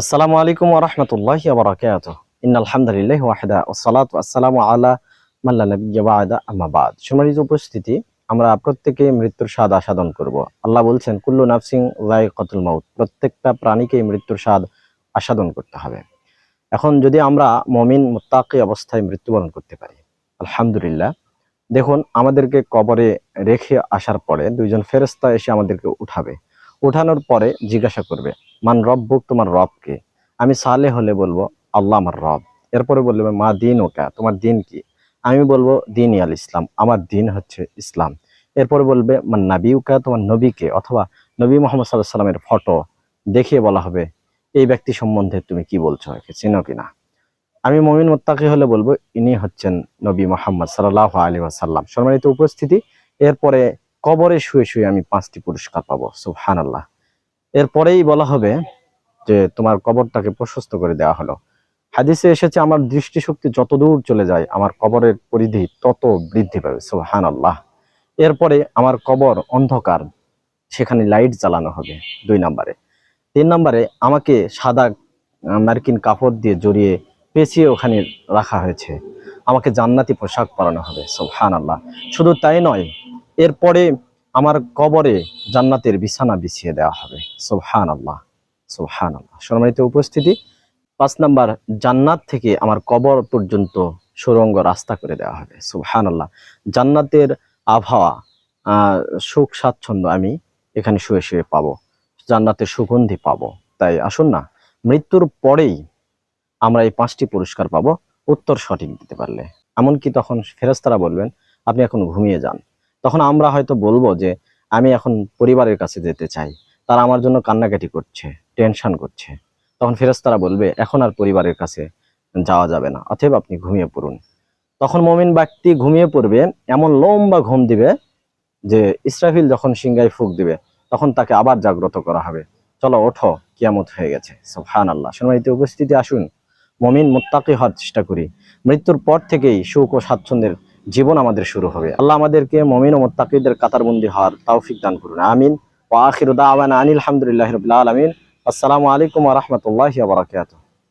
আসসালামু আলাইকুম ওরহমতুল্লাহ বারাকাত ইন আলহামদুলিল্লাহ ওয়াহিদা ওসালাত আসসালামু আলা মাল্লা নবিয়্যা বাদা, আম্মা বাদ। সম্মানিত উপস্থিতি, আমরা প্রত্যেকে মৃত্যুর স্বাদ আস্বাদন করব। আল্লাহ বলছেন, কুল্লু নাফসিং কতুল মাউত, প্রত্যেকটা প্রাণীকেই মৃত্যুর স্বাদ আস্বাদন করতে হবে। এখন যদি আমরা মমিন, মোত্তাকি অবস্থায় মৃত্যুবরণ করতে পারি, আলহামদুলিল্লাহ, দেখুন, আমাদেরকে কবরে রেখে আসার পরে দুইজন ফেরেস্তা এসে আমাদেরকে উঠাবে। উঠানোর পরে জিজ্ঞাসা করবে মান রব্বুক তোমার রবকে। আমি সালে হলে বলব, আল্লাহ আমার রব। এরপরে বলবে মা দিন ওকা, তোমার দিন কি? আমি বলব দিন আল ইসলাম, আমার দিন হচ্ছে ইসলাম। এরপরে বলবে, মান নাবিউকা তোমার নবীকে, অথবা নবী মোহাম্মদ সাল্লাহ সাল্লামের ফটো দেখিয়ে বলা হবে, এই ব্যক্তি সম্বন্ধে তুমি কি বলছো একে চিনো কিনা আমি মমিন মোত্তাকি হলে বলব, ইনি হচ্ছেন নবী মোহাম্মদ সাল্লাহ আলী আসাল্লাম সম্মানিত উপস্থিতি, এরপরে কবরে শুয়ে শুয়ে আমি পাঁচটি পুরস্কার পাবো সুহান আল্লাহ এরপরেই বলা হবে যে তোমার কবরটাকে প্রশস্ত করে দেওয়া হলো। হাদিসে এসেছে, আমার দৃষ্টিশক্তি যত দূর চলে যায়, আমার কবরের পরিধি তত বৃদ্ধি পাবে। সুহান আল্লাহ এরপরে, আমার কবর অন্ধকার, সেখানে লাইট জ্বালানো হবে। দুই নম্বরে। তিন নম্বরে, আমাকে সাদা মার্কিন কাপড় দিয়ে জড়িয়ে পেঁচিয়ে ওখানে রাখা হয়েছে। আমাকে জান্নাতি পোশাক পরানো হবে। সুহান আল্লাহ শুধু তাই নয়, এরপরে আমার কবরে জান্নাতের বিছানা বিছিয়ে দেওয়া হবে। সোহান আল্লাহ সোহান আল্লাহ সম্মানিত উপস্থিতি, পাঁচ নাম্বার, জান্নাত থেকে আমার কবর পর্যন্ত সুরঙ্গ রাস্তা করে দেওয়া হবে। সুবহান আল্লাহ জান্নাতের আবহাওয়া সুখ, স্বাচ্ছন্দ্য আমি এখানে শুয়ে শুয়ে পাবো। জান্নাতের সুগন্ধি পাবো। তাই আসুন না, মৃত্যুর পরেই আমরা এই পাঁচটি পুরস্কার পাবো। উত্তর সঠিক দিতে পারলে। এমনকি তখন ফেরেস্তারা বলবেন, আপনি এখন ঘুমিয়ে যান। তখন আমরা হয়তো বলব যে, আমি এখন পরিবারের কাছে যেতে চাই। তারা আমার জন্য কান্নাকাটি করছে, টেনশন করছে। তখন ফেরেস্তারা বলবে, এখন আর পরিবারের কাছে যাওয়া যাবে না, অতএব আপনি ঘুমিয়ে পড়ুন। তখন মমিন ব্যক্তি ঘুমিয়ে পড়বে, এমন লম্বা ঘুম দিবে যে, ইসরাফিল যখন সিংগায় ফুক দিবে, তখন তাকে আবার জাগ্রত করা হবে। চলো ওঠো, কিয়ামত হয়ে গেছে। সুবহান আল্লাহ সম্মানিত উপস্থিতি, আসুন। মমিন মোত্তাকি হওয়ার চেষ্টা করি। মৃত্যুর পর থেকেই সুখ ও স্বাচ্ছন্দ্যের জীবন আমাদের শুরু হবে। আল্লাহ আমাদেরকে মমিন ও মোত্তাকিদের কাতারবন্দি হওয়ার তৌফিক দান করুন। আমিন। ওয়াখির আখিরু দাওয়ানা আনিল হামদুলিল্লাহি রবিল্লা আলমিন। আসসালামু আলাইকুম রহমতুল্লাহ বারাকাতুহু।